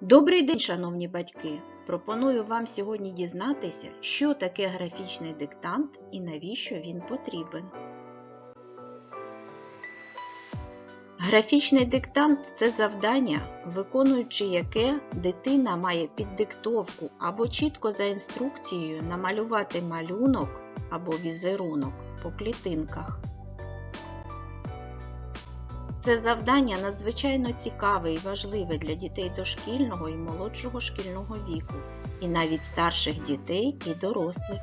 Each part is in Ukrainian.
Добрий день, шановні батьки! Пропоную вам сьогодні дізнатися, що таке графічний диктант і навіщо він потрібен. Графічний диктант це завдання, виконуючи яке дитина має під диктовку або чітко за інструкцією намалювати малюнок або візерунок по клітинках. Це завдання надзвичайно цікаве і важливе для дітей дошкільного і молодшого шкільного віку, і навіть старших дітей і дорослих.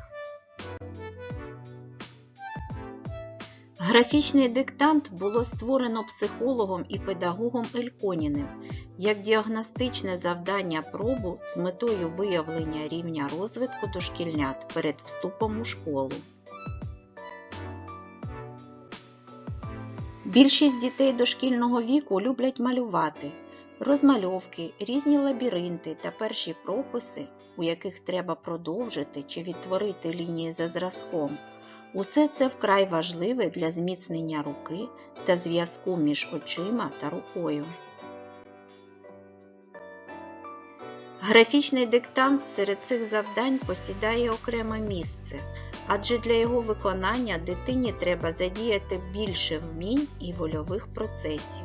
Графічний диктант було створено психологом і педагогом Ельконіним як діагностичне завдання пробу з метою виявлення рівня розвитку дошкільнят перед вступом у школу. Більшість дітей дошкільного віку люблять малювати розмальовки, різні лабіринти та перші прописи, у яких треба продовжити чи відтворити лінії за зразком. Усе це вкрай важливе для зміцнення руки та зв'язку між очима та рукою. Графічний диктант серед цих завдань посідає окреме місце, адже для його виконання дитині треба задіяти більше вмінь і вольових процесів.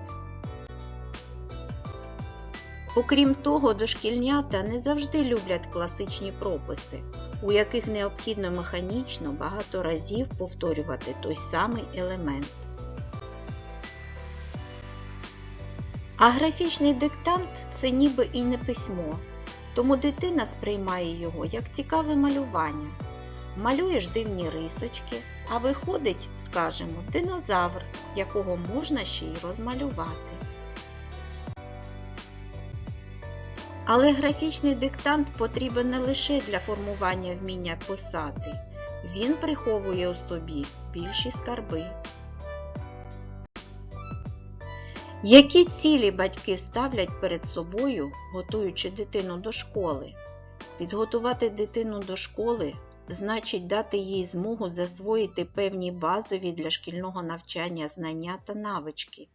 Окрім того, дошкільнята не завжди люблять класичні прописи, у яких необхідно механічно багато разів повторювати той самий елемент. А графічний диктант це ніби і не письмо, тому дитина сприймає його як цікаве малювання. Малюєш дивні рисочки, а виходить, скажімо, динозавр, якого можна ще й розмалювати. Але графічний диктант потрібен не лише для формування вміння писати, він приховує у собі більші скарби. Які цілі батьки ставлять перед собою, готуючи дитину до школи? Підготувати дитину до школи значить дати їй змогу засвоїти певні базові для шкільного навчання знання та навички.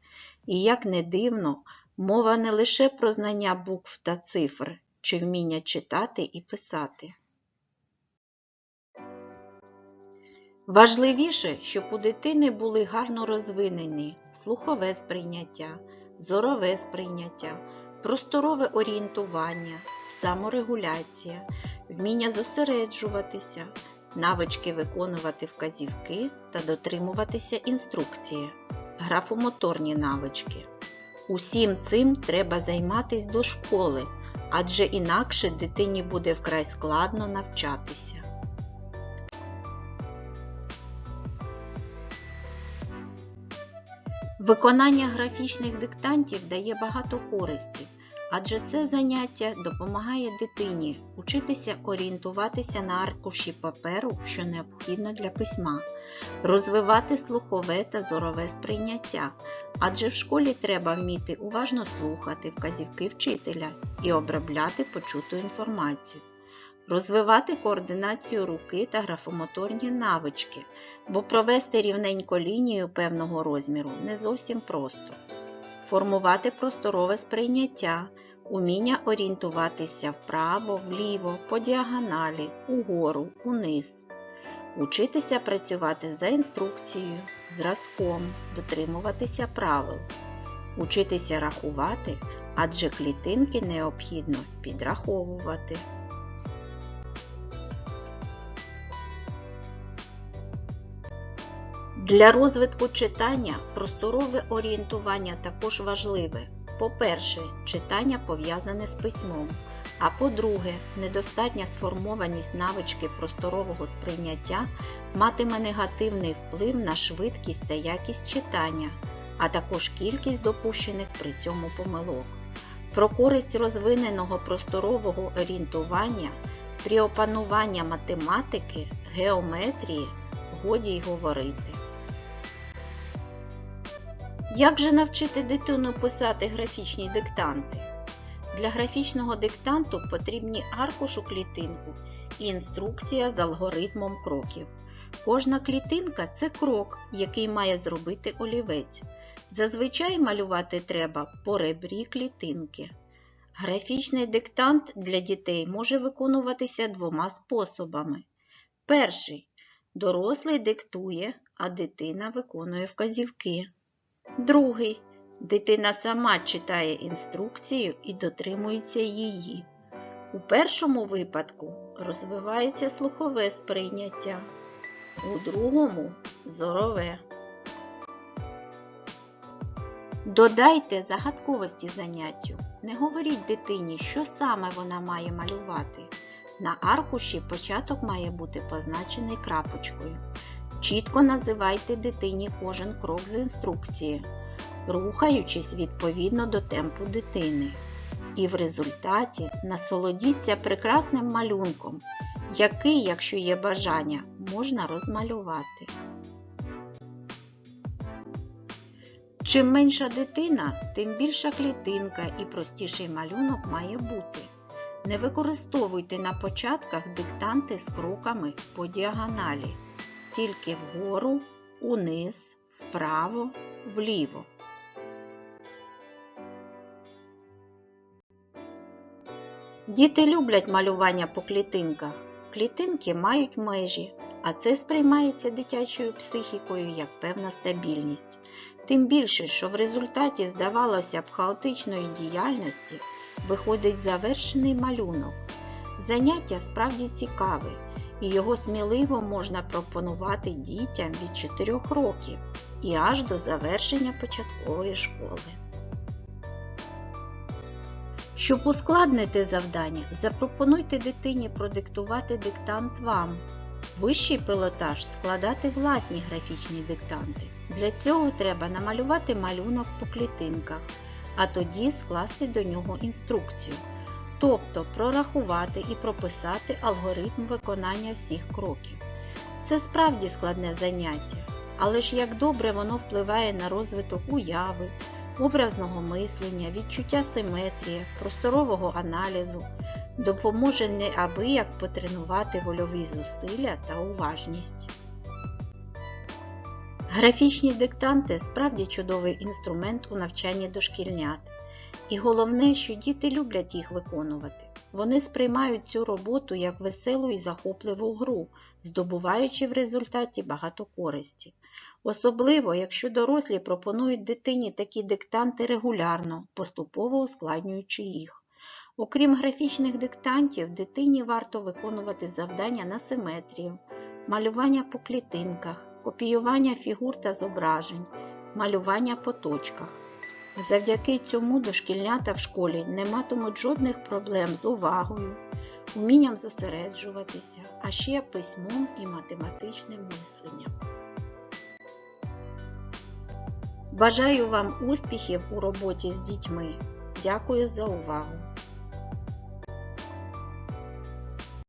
І як не дивно, мова не лише про знання букв та цифр, чи вміння читати і писати. Важливіше, щоб у дитини були гарно розвинені слухове сприйняття, зорове сприйняття, просторове орієнтування, саморегуляція, вміння зосереджуватися, навички виконувати вказівки та дотримуватися інструкції, графомоторні навички. Усім цим треба займатись до школи, адже інакше дитині буде вкрай складно навчатися. Виконання графічних диктантів дає багато користі, адже це заняття допомагає дитині учитися орієнтуватися на аркуші паперу, що необхідно для письма, розвивати слухове та зорове сприйняття, адже в школі треба вміти уважно слухати вказівки вчителя і обробляти почуту інформацію. Розвивати координацію руки та графомоторні навички, бо провести рівненько лінію певного розміру не зовсім просто. Формувати просторове сприйняття, уміння орієнтуватися вправо, вліво, по діагоналі, угору, униз. Учитися працювати за інструкцією, зразком, дотримуватися правил. Учитися рахувати, адже клітинки необхідно підраховувати. Для розвитку читання просторове орієнтування також важливе. По-перше, читання пов'язане з письмом. А по-друге, недостатня сформованість навички просторового сприйняття матиме негативний вплив на швидкість та якість читання, а також кількість допущених при цьому помилок. Про користь розвиненого просторового орієнтування при опануванні математики, геометрії годі й говорити. Як же навчити дитину писати графічні диктанти? Для графічного диктанту потрібні аркуш у клітинку і інструкція з алгоритмом кроків. Кожна клітинка це крок, який має зробити олівець. Зазвичай малювати треба по ребрі клітинки. Графічний диктант для дітей може виконуватися двома способами. Перший дорослий диктує, а дитина виконує вказівки. Другий дитина сама читає інструкцію і дотримується її. У першому випадку розвивається слухове сприйняття, у другому зорове. Додайте загадковості заняттю. Не говоріть дитині, що саме вона має малювати. На аркуші початок має бути позначений крапочкою. Чітко називайте дитині кожен крок з інструкції, рухаючись відповідно до темпу дитини. І в результаті насолодіться прекрасним малюнком, який, якщо є бажання, можна розмалювати. Чим менша дитина, тим більша клітинка і простіший малюнок має бути. Не використовуйте на початках диктанти з кроками по діагоналі, тільки вгору, униз, вправо, вліво. Діти люблять малювання по клітинках. Клітинки мають межі, а це сприймається дитячою психікою як певна стабільність. Тим більше, що в результаті, здавалося б, хаотичної діяльності виходить завершений малюнок. Заняття справді цікаве, і його сміливо можна пропонувати дітям від 4 років і аж до завершення початкової школи. Щоб ускладнити завдання, запропонуйте дитині продиктувати диктант вам. Вищий пилотаж складати власні графічні диктанти. Для цього треба намалювати малюнок по клітинках, а тоді скласти до нього інструкцію, тобто прорахувати і прописати алгоритм виконання всіх кроків. Це справді складне заняття, але ж як добре воно впливає на розвиток уяви, образного мислення, відчуття симетрії, просторового аналізу, допоможе неабияк потренувати вольові зусилля та уважність. Графічні диктанти справді чудовий інструмент у навчанні дошкільнят. І головне, що діти люблять їх виконувати. Вони сприймають цю роботу як веселу і захопливу гру, здобуваючи в результаті багато користі. Особливо, якщо дорослі пропонують дитині такі диктанти регулярно, поступово ускладнюючи їх. Окрім графічних диктантів, дитині варто виконувати завдання на симетрію, малювання по клітинках, копіювання фігур та зображень, малювання по точках. Завдяки цьому дошкільнята в школі не матимуть жодних проблем з увагою, умінням зосереджуватися, а ще письмом і математичним мисленням. Бажаю вам успіхів у роботі з дітьми. Дякую за увагу!